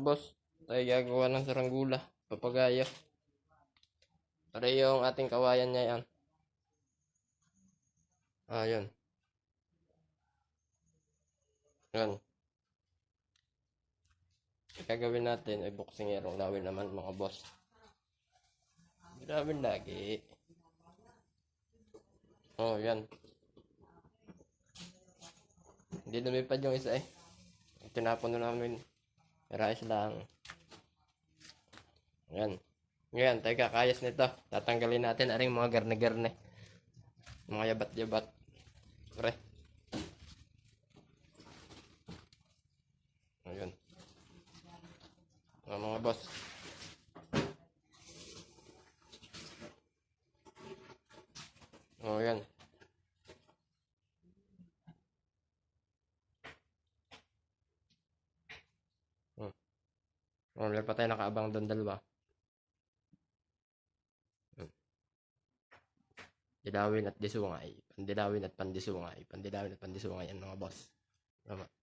boss, tayo gagawa ng saranggula, papagayo. Para yung ating kawayan niya yan. Ah, yun. Yan. Ang Gagawin natin ay boxingerong lawin naman mga boss. Gawin lagi. Oh, yan. Hindi lumipad yung isa eh. Tinapon na namin. Rice lang. Yan. Ngayon, tayo kakayas nito. Tatanggalin natin aring mga garne-garne. Mga yabat-yabat. Pre. Ayun. Mga mga boss. Oh, yan. Meron pa tayo nakaabang doon dalawa. Hmm. Dilawin at disungay. Pandilawin at pandisungay. Pandilawin at pandisungay yan mga boss. Tama.